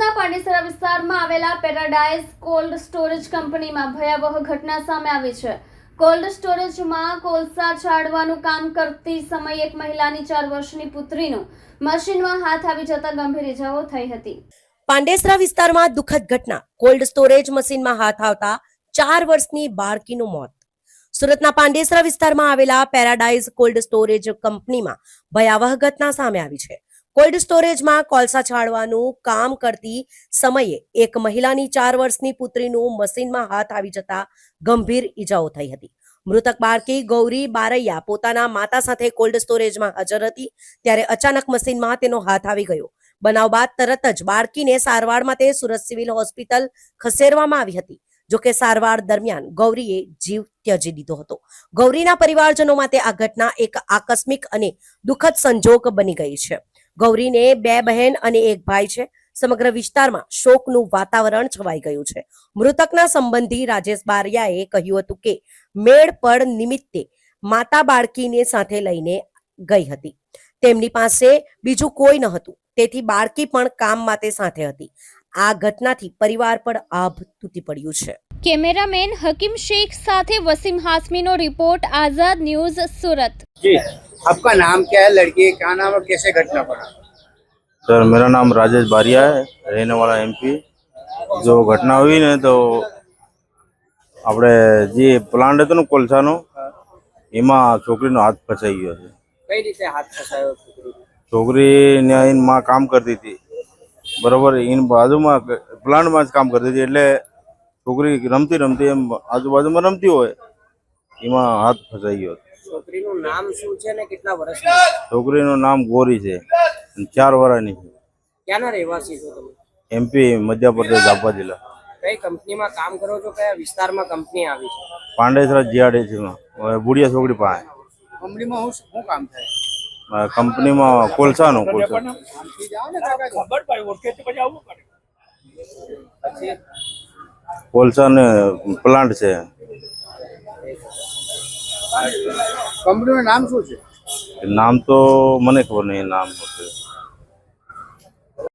સુરતના પાંડેસરા વિસ્તારમાં આવેલા પેરાડાઇઝ કોલ્ડ સ્ટોરેજ કંપનીમાં ભયાવહ ઘટના સામે આવી છે. કોલ્ડ સ્ટોરેજમાં કોલસા ચાળવાનું કામ કરતી સમયે એક મહિલાની ચાર વર્ષની પુત્રીનું મશીનમાં હાથ આવી જતા ગંભીર ઇજાઓ થઈ હતી. પાંડેસરા વિસ્તારમાં દુઃખદ ઘટના. કોલ્ડ સ્ટોરેજ મશીનમાં હાથ આવતા ચાર વર્ષની બાળકીનું મોત. સુરતના પાંડેસરા વિસ્તારમાં આવેલા પેરાડાઇઝ કોલ્ડ સ્ટોરેજ કંપનીમાં ભયાવહ ઘટના સામે આવી છે. કોલ્ડ સ્ટોરેજમાં કોલસા છાડવાનું કામ કરતી સમયે એક મહિલાની ચાર વર્ષની પુત્રીનું મશીનમાં હાથ આવી જતા ગંભીર ઈજાઓ થઈ હતી. મૃતક બાળકી ગૌરી બારૈયા પોતાના માતા સાથે કોલ્ડ સ્ટોરેજમાં હાજર હતી ત્યારે અચાનક મશીનમાં તેનો હાથ આવી ગયો. બનાવ બાદ તરત જ બાળકીને સારવાર માટે સુરત સિવિલ હોસ્પિટલ ખસેડવામાં આવી હતી. જોકે સારવાર દરમિયાન ગૌરીએ જીવ ત્યજી દીધો હતો. ગૌરીના પરિવારજનો માટે આ ઘટના એક આકસ્મિક અને દુઃખદ સંજોગ બની ગઈ છે. ગૌરીને બે બહેન અને એક ભાઈ છે. સમગ્ર વિસ્તારમાં શોકનું વાતાવરણ છવાઈ ગયું છે. મૃતકના સંબંધી રાજેશ બારિયાએ કહ્યું હતું કે મેળ પડ નિમિત્તે માતા બાળકીને સાથે લઈને ગઈ હતી. તેમની પાસે બીજું કોઈ ન હતું. તેથી બાળકી પણ કામ માટે સાથે હતી. આ ઘટનાથી પરિવાર પર આભ તૂટી પડ્યું છે. કેમેરામેન હકીમ શેખ સાથે વસીમ હાસમીનો રિપોર્ટ આઝાદ ન્યૂઝ સુરત. आपका नाम क्या है लड़की का क्या नाम और कैसे घटना पड़ा सर मेरा नाम राजेश बारिया है रहने वाला एमपी जो घटना हुई ने તો આપણે જે પ્લાન્ટ હતો ને કોલસાનો એમાં છોકરીનો હાથ ફસાઈ ગયો છે કઈ રીતે હાથ ફસાયો છોકરી છોકરી ને એની માં કામ કરતી હતી બરોબર એની બાજુમાં પ્લાન્ટમાં જ કામ કરતી હતી એટલે છોકરી રમતી રમતી એમ આજુબાજુમાં રમતી હોય એમાં હાથ ફસાઈ ગયો છોકરીનું નામ શું છે ને કેટલા વર્ષની છોકરીનું નામ ગોરી છે. અને ચાર વર્ષની છે. ક્યાંના રહેવાસી છો તમે? એમપી મધ્યપ્રદેશ જાપા જિલ્લા. કઈ કંપનીમાં કામ કરો છો? કયા વિસ્તારમાં કંપની આવી છે? પાંડેસરા જીઆરડીસીમાં. બુડિયા છોકરી પાસે. કંપનીમાં હું શું કામ થાય? કંપનીમાં કોલસાનું કોલસા પછી? કોલસાને પ્લાન્ટ છે. કંપનીનું નામ શું છે? નામ તો મને ખબર નહીં નામ છે